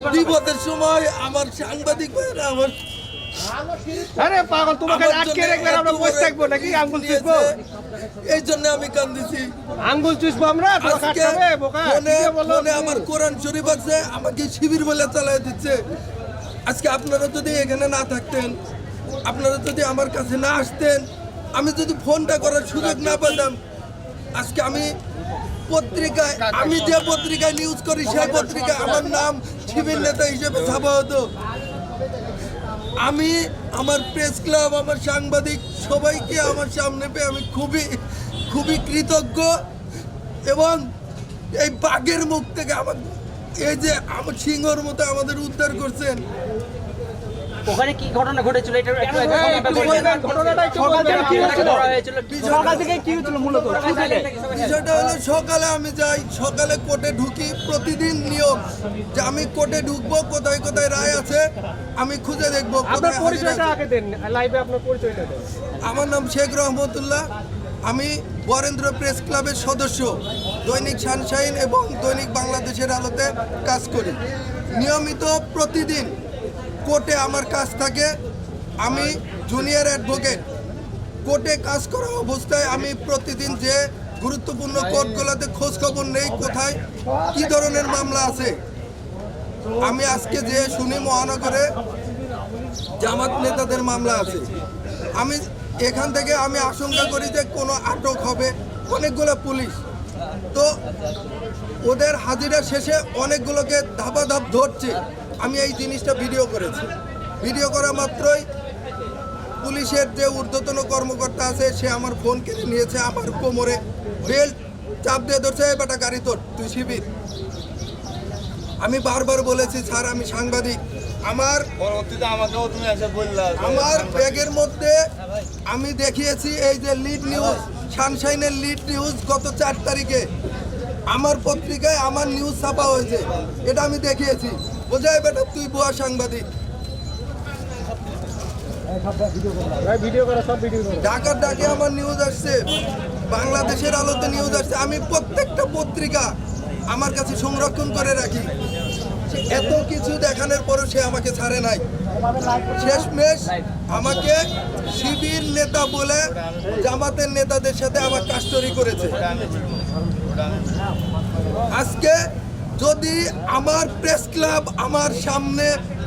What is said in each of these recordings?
বিপদের সময় আমার সাংবাদিক আমার আরে পাগল তোমাকে আটকে জন্য আমরা বসে থাকব নাকি? আঙ্গুল চুষবো? এই জন্য আমি কান্দিছি। আঙ্গুল চুষবো আমরা? ফোনে আমার কোরআন শরীফ আছে আমাকে শিবির বলে চালাই দিচ্ছে। আজকে আপনারা যদি এখানে না থাকতেন আপনারা যদি আমার কাছে না আসতেন আমি যদি ফোনটা করার সুযোগ না পেতাম আজকে আমি পত্রিকায় আমি যে পত্রিকায় নিউজ করি সেই পত্রিকায় আমার নাম শিবির নেতা হিসেবে ছাপা হতো আমি আমার প্রেস ক্লাব আমার সাংবাদিক সবাইকে আমার সামনে পেয়ে আমি খুবই খুবই কৃতজ্ঞ। এবং এই বাঘের মুখ থেকে আমার এই যে আমার সিংহর মতো আমাদের উদ্ধার করছেন ওখানে কি ঘটনা ঘটেছিল? এটা একটু ঘটনাটা একটু সকাল থেকে কি হয়েছিল? সকাল থেকে কি হচ্ছিল মূলত বিষয়টা হলো সকালে আমি যাই সকালে কোর্টে ঢুকি প্রতিদিন নিয়ম যে আমি কোর্টে ঢুকবো কোথায় কোথায় রায় আছে আমি খুঁজে দেখব আপনার পরিচয়টা আগে দেন লাইভে আপনার পরিচয়টা দেন। আমার নাম শেখ রহমতুল্লাহ। আমি বরেন্দ্র প্রেস ক্লাবের সদস্য দৈনিক সানশাইন এবং দৈনিক বাংলাদেশের আলোতে কাজ করি। নিয়মিত প্রতিদিন কোর্টে আমার কাজ থাকে, আমি জুনিয়র অ্যাডভোকেট কোর্টে কাজ করা অবস্থায় আমি প্রতিদিন যে গুরুত্বপূর্ণ কোর্টগুলোতে খোঁজ খবর নেই কোথায়, কি ধরনের মামলা আছে, আমি আজকে যে শুনি মহানগরে জামাত নেতাদের মামলা আছে। আমি এখান থেকে আমি আশঙ্কা করি যে কোনো আটক হবে, অনেকগুলো পুলিশ। তো ওদের হাজিরা শেষে অনেকগুলোকে ধাপা ধাপ ধরছে। আমি এই জিনিসটা ভিডিও করেছি। ভিডিও করা মাত্রই পুলিশের যে ঊর্ধ্বতন কর্মকর্তা আছে সে আমার ফোন কেড়ে নিয়েছে আমার কোমরে। বেল্ট চাপ দিয়ে ধরছে "এই বেটা গাড়ি তোর তুই শিবির। আমি বারবার বলেছি স্যার আমি সাংবাদিক। আমার আমার ব্যাগের মধ্যে আমি দেখিয়েছি এই যে লিড নিউজ সানশাইনের লিড নিউজ গত চার তারিখে। আমার পত্রিকায় আমার নিউজ ছাপা হয়েছে এটা আমি দেখিয়েছি। বোঝাই বেটা তুই বুয়া সাংবাদিক। ঢাকার ডাকে আমার নিউজ আসছে বাংলাদেশের আলোতে নিউজ আসছে। আমি প্রত্যেকটা পত্রিকা আমার কাছে সংরক্ষণ করে রাখি। এত কিছু দেখানোর পরও সে আমাকে ছাড়ে নাই। শেষমেশ আমাকে শিবির নেতা বলে জামাতের নেতাদের সাথে আমার কাস্টরি করেছে। আজকে যদি আমার প্রেস ক্লাব আমার সামনে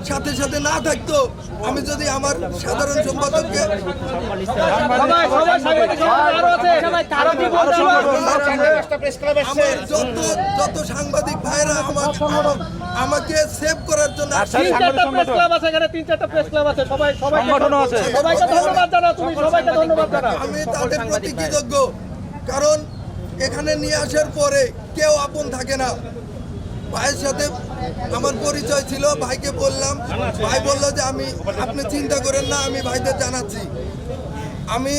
সাথে সাথে না থাকতো আমি যদি আমার সাধারণ সম্পাদককে আমার যত যত সাংবাদিক ভাইরা আমাকে আমাকে সেভ করার জন্য তিন চারটা প্রেস ক্লাব আছে এখানে তিন চারটা প্রেস ক্লাব আছে সবাই সবাই আছে। সবাইকে ধন্যবাদ জানাও তুমি সবাইকে ধন্যবাদ জানাও। আমি তাদের প্রতি কৃতজ্ঞ কারণ এখানে নিয়ে আসার পরে কেউ আপন থাকে না। ভাইয়ের সাথে আমার পরিচয় ছিল, ভাইকে বললাম। ভাই বলল যে আমি, আপনি চিন্তা করেন না, আমি ভাইদের জানাচ্ছি। আমি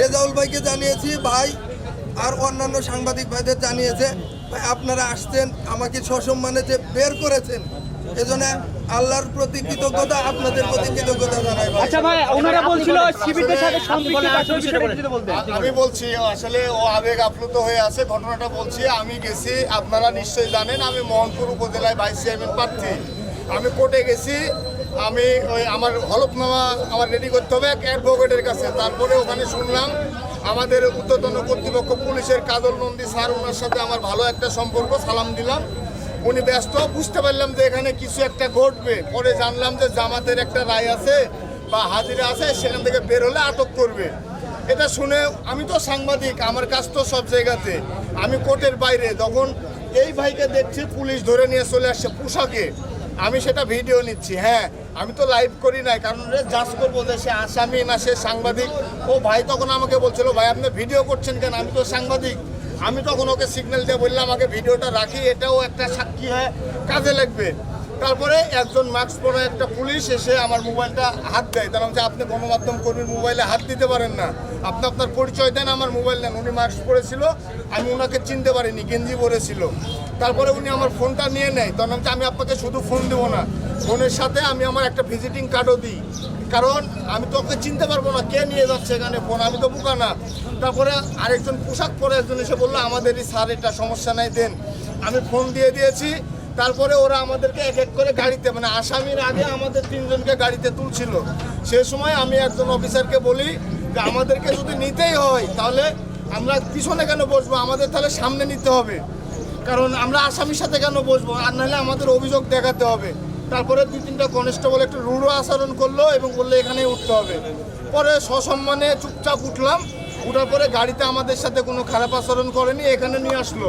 রেজাউল ভাইকে জানিয়েছি, ভাই আর অন্যান্য সাংবাদিক ভাইদের জানিয়েছে, ভাই আপনারা আসছেন, আমাকে সসম্মানে যে বের করেছেন এজন্য আল্লাহর প্রতি কৃতজ্ঞতা আপনাদের প্রতি কৃতজ্ঞতা জানাই ভাই। আচ্ছা ভাই ওনারা বলছিল শিবিরদের সাথে আমি বলছি আসলে ও আবেগ আপ্লুত হয়ে আছে ঘটনাটা বলছি আমি গেছি আপনারা নিশ্চয়ই জানেন আমি মোহনপুর উপজেলায় ভাইস চেয়ারম্যান প্রার্থী। আমি কোর্টে গেছি আমি ওই আমার হলফনামা আমার রেডি করতে হবে এক অ্যাডভোকেটের কাছে। তারপরে ওখানে শুনলাম আমাদের উদ্যতন কর্তৃপক্ষ পুলিশের কাজল নন্দী স্যার ওনার সাথে আমার ভালো একটা সম্পর্ক সালাম দিলাম। উনি ব্যস্ত, বুঝতে পারলাম যে এখানে কিছু একটা ঘটবে। পরে জানলাম যে জামাতের একটা রায় আছে বা হাজিরা আছে, সেখান থেকে বের হলে আটক করবে। এটা শুনে আমি তো সাংবাদিক, আমার কাজ তো সব জায়গাতে। আমি কোর্টের বাইরে, তখন এই ভাইকে দেখছি, পুলিশ ধরে নিয়ে চলে আসছে পোশাকে। আমি সেটা ভিডিও নিচ্ছি হ্যাঁ আমি তো লাইভ করি নাই, কারণ জাজ করব যে সে আসামি না সে সাংবাদিক। ও ভাই তখন আমাকে বলছিল, ভাই, আপনি ভিডিও করছেন কেন? আমি তো সাংবাদিক। আমি তখন ওকে সিগন্যাল দিয়ে বললাম আমাকে ভিডিওটা রাখি, এটাও একটা সাক্ষী হয়ে কাজে লাগবে। তারপরে একজন মাস্ক পরা একটা পুলিশ এসে আমার মোবাইলটা হাত দেয়। তার হচ্ছে আপনি গণমাধ্যম কর্মীর মোবাইলে হাত দিতে পারেন না। আপনি আপনার পরিচয় দেন, আমার মোবাইল দেন উনি মাস্ক পরেছিল, আমি ওনাকে চিনতে পারিনি, গেঞ্জি পরেছিল। তারপরে উনি আমার ফোনটা নিয়ে নেয়। তখন হচ্ছে আমি আপনাকে শুধু ফোন দেবো না। ফোনের সাথে আমি আমার একটা ভিজিটিং কার্ডও দিই। কারণ আমি তো ওকে চিনতে পারব না, কে নিয়ে যাচ্ছে এখানে ফোন, আমি তো বোকা না। তারপরে আরেকজন পোশাক পরে একজন এসে বলল, আমাদেরই স্যার, এটা সমস্যা নাই, দেন। আমি ফোন দিয়ে দিয়েছি। তারপরে ওরা আমাদেরকে এক এক করে গাড়িতে মানে আসামির আগে আমাদের তিনজনকে গাড়িতে তুলছিল। সে সময় আমি একজন অফিসারকে বলি যে, আমাদেরকে যদি নিতেই হয়, তাহলে আমরা পিছনে কেন বসবো? আমাদের তাহলে সামনে নিতে হবে। কারণ আমরা আসামির সাথে কেন বসবো? আর নাহলে আমাদের অভিযোগ দেখাতে হবে। তারপরে দুই তিনটা কনস্টেবল একটু রূঢ় আচরণ করল এবং বলল এখানে উঠতে হবে। পরে সসম্মানে চুপচাপ উঠলাম। উঠার পরে গাড়িতে আমাদের সাথে কোনো খারাপ আচরণ করেনি, এখানে নিয়ে আসলো।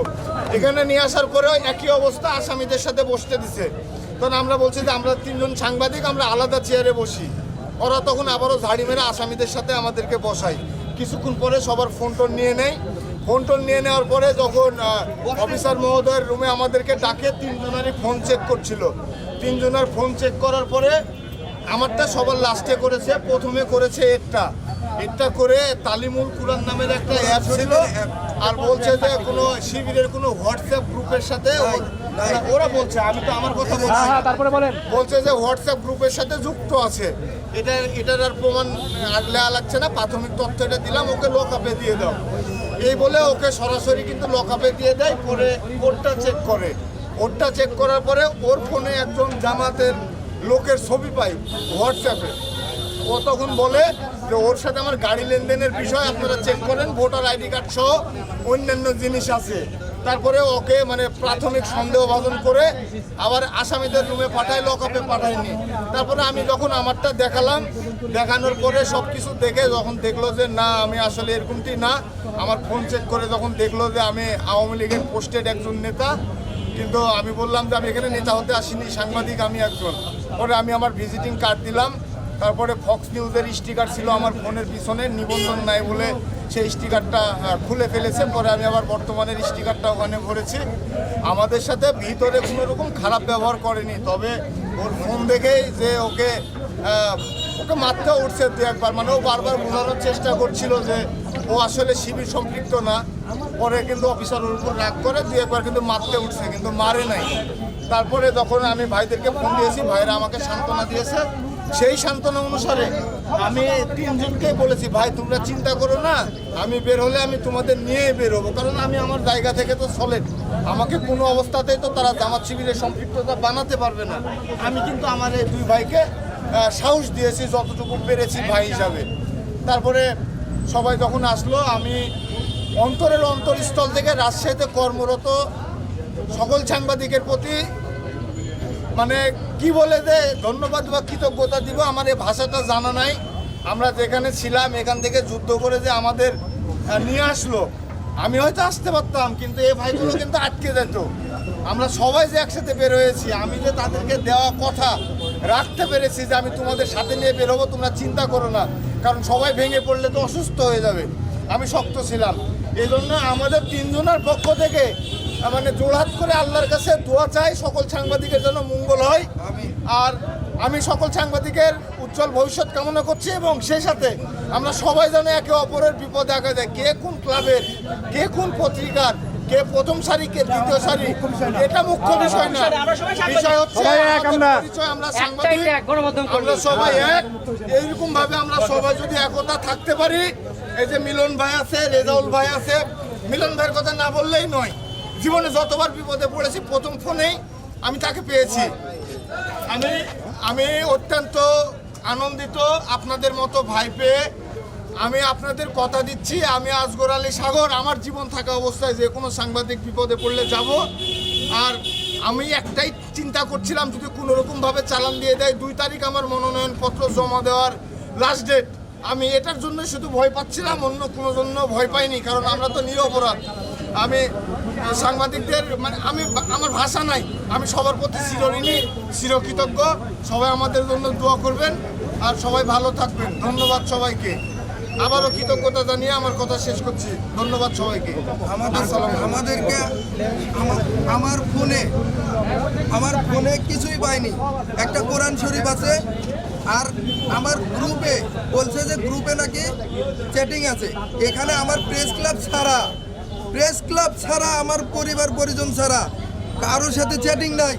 এখানে নিয়ে আসার পরেও একই অবস্থা আসামিদের সাথে বসতে দিছে। তখন আমরা বলছি যে আমরা তিনজন সাংবাদিক, আমরা আলাদা চেয়ারে বসি। ওরা তখন আবারও ঝাড়ি মেরে আসামিদের সাথে আমাদেরকে বসায়। কিছুক্ষণ পরে সবার ফোন টোন নিয়ে নেয়। ফোন টোন নিয়ে নেওয়ার পরে যখন অফিসার মহোদয়ের রুমে আমাদেরকে ডাকে, তিনজনেরই ফোন চেক করছিল। তিনজনের ফোন চেক করার পরে আমারটা সবার লাস্টে করেছে, প্রথমে করেছে একটা। এটা করে তালিমুল কুরআন নামের একটা অ্যাপ ছিল। আর বলছে যে কোনো শিবিরের কোনো হোয়াটসঅ্যাপ গ্রুপের সাথে ওরা- বলছে আমি তো আমার কথা বলছি। হ্যাঁ হ্যাঁ তারপরে বলেন। বলছে যে হোয়াটসঅ্যাপ গ্রুপের সাথে যুক্ত আছে। এটা এটার আর প্রমাণ আর লেয়া লাগছে না প্রাথমিক তথ্য এটা দিলাম ওকে লকআপে দিয়ে দাও। এই বলে ওকে সরাসরি কিন্তু লকআপে দিয়ে দেয় পরে ওরটা চেক করে। ওরটা চেক করার পরে ওর ফোনে একজন জামাতের লোকের ছবি পাই হোয়াটসঅ্যাপে ও তখন বলে যে ওর সাথে আমার গাড়ি লেনদেনের বিষয় আপনারা চেক করেন ভোটার আইডি কার্ড সহ অন্যান্য জিনিস আছে। তারপরে ওকে মানে প্রাথমিক সন্দেহভাজন করে আবার আসামিদের রুমে পাঠায় লকআপে পাঠায়নি। তারপরে আমি যখন আমারটা দেখালাম, দেখানোর পরে সব কিছু দেখে যখন দেখল যে না, আমি আসলে এরকমটি না, আমার ফোন চেক করে যখন দেখল যে আমি আওয়ামী লীগের পোস্টেড একজন নেতা, কিন্তু আমি বললাম যে আমি এখানে নেতা হতে আসিনি, সাংবাদিক আমি একজন। পরে আমি আমার ভিজিটিং কার্ড দিলাম তারপরে ফক্স নিউজের স্টিকার ছিল আমার ফোনের পিছনে, নিবন্ধন নাই বলে সেই স্টিকারটা খুলে ফেলেছে। পরে আমি আবার বর্তমানের স্টিকারটা ওখানে ভরেছি। আমাদের সাথে ভিতরে কোনো রকম খারাপ ব্যবহার করেনি। তবে ওর ফোন দেখেই যে ওকে ওকে মারতে উঠছে দু একবার। মানে ও বারবার বোঝানোর চেষ্টা করছিল যে ও আসলে শিবির সম্পৃক্ত না। পরে কিন্তু অফিসার ওর উপর রাগ করে দু একবার কিন্তু মারতে উঠছে, কিন্তু মারে নাই। তারপরে যখন আমি ভাইদেরকে ফোন দিয়েছি, ভাইরা আমাকে সান্ত্বনা দিয়েছে। সেই সান্ত্বনা অনুসারে আমি তিনজনকে বলেছি, ভাই, তোমরা চিন্তা করো না, আমি বের হলে আমি তোমাদের নিয়ে বেরোবো কারণ আমি আমার জায়গা থেকে তো সলেড আমাকে কোনো অবস্থাতেই তো তারা জামাত শিবিরের সম্পৃক্ততা বানাতে পারবে না। আমি কিন্তু আমার এই দুই ভাইকে সাহস দিয়েছি, যতটুকু পেরেছি ভাই হিসাবে। তারপরে সবাই যখন আসলো, আমি অন্তরের অন্তরস্থল থেকে রাজশাহীতে কর্মরত সকল সাংবাদিকের প্রতি মানে কি বলে যে ধন্যবাদ বা কৃতজ্ঞতা দিব, আমার এই ভাষাটা জানা নাই। আমরা যেখানে ছিলাম, এখান থেকে যুদ্ধ করে যে আমাদের নিয়ে আসলো। আমি হয়তো আসতে পারতাম, কিন্তু এই ভাইগুলো কিন্তু আটকে যেত। আমরা সবাই যে একসাথে বের হয়েছি, আমি যে তাদেরকে দেওয়া কথা রাখতে পেরেছি যে আমি তোমাদের সাথে নিয়ে বেরোবো তোমরা চিন্তা করো না। কারণ সবাই ভেঙে পড়লে তো অসুস্থ হয়ে যাবে। আমি শক্ত ছিলাম। এই জন্য আমাদের তিনজনের পক্ষ থেকে মানে জোড়হাত করে আল্লাহর কাছে দোয়া চাই সকল সাংবাদিকের জন্য মঙ্গল হয়। আর আমি সকল সাংবাদিকের উজ্জ্বল ভবিষ্যৎ কামনা করছি এবং সেই সাথে আমরা সবাই যেন একে অপরের বিপদে আগে যায় কে কোন ক্লাবের কে কোন পত্রিকার কে প্রথম সারি কে দ্বিতীয় সারি এটা মুখ্য বিষয় না। বিষয় হচ্ছে আমরা। সাংবাদিক। আমরা সবাই এক। এইরকম ভাবে আমরা সবাই যদি একতা থাকতে পারি এই যে মিলন ভাই আছে রেজাউল ভাই আছে মিলন ভাইয়ের কথা না বললেই নয়। জীবনে যতবার বিপদে পড়েছি, প্রথম ফোনেই আমি তাকে পেয়েছি। আমি আমি অত্যন্ত আনন্দিত, আপনাদের মতো ভাই পেয়ে আমি আপনাদের কথা দিচ্ছি। আমি আজগর আলী সাগর, আমার জীবন থাকা অবস্থায় যে কোনো সাংবাদিক বিপদে পড়লে যাব। আর আমি একটাই চিন্তা করছিলাম, যদি কোনো রকমভাবে চালান দিয়ে দেয়, দুই তারিখ আমার মনোনয়নপত্র জমা দেওয়ার লাস্ট ডেট আমি এটার জন্য শুধু ভয় পাচ্ছিলাম, অন্য কোনো জন্য ভয় পাইনি, কারণ আমরা তো নিরপরাধ। আমি সাংবাদিকদের মানে আমি আমার ভাষা নাই আমি সবার প্রতি চিরঋণী চিরকৃতজ্ঞ সবাই আমাদের জন্য দোয়া করবেন আর সবাই ভালো থাকবেন। ধন্যবাদ সবাইকে। আবারও কৃতজ্ঞতা জানিয়ে আমার কথা শেষ করছি। ধন্যবাদ সবাইকে। আমাদের আমাদেরকে আমার ফোনে আমার ফোনে কিছুই পাইনি। একটা কোরআন শরীফ আছে আর আমার গ্রুপে বলছে যে গ্রুপে নাকি চ্যাটিং আছে। এখানে আমার প্রেস ক্লাব ছাড়া। প্রেস ক্লাব ছাড়া আমার পরিবার পরিজন ছাড়া কারোর সাথে চ্যাটিং নাই।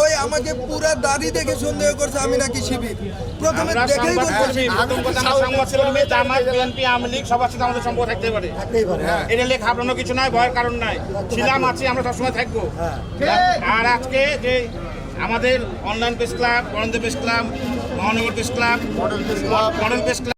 ওই আমাকে পুরা দাড়ি দেখে সন্দেহ করছে আমি নাকি শিবির। প্রথমে দেখেই বলছি জামাত, বিএনপি, আওয়ামী লীগ সবার সাথে আমাদের সম্পর্ক থাকতে পারে। এটা নিয়ে ঘাবড়ানোর কিছু নাই ভয়ের কারণ নাই। ছিলাম আছি আমরা সবসময় থাকব। আর আজকে যে আমাদের online press club Barendra press club Mahanagar press club model press club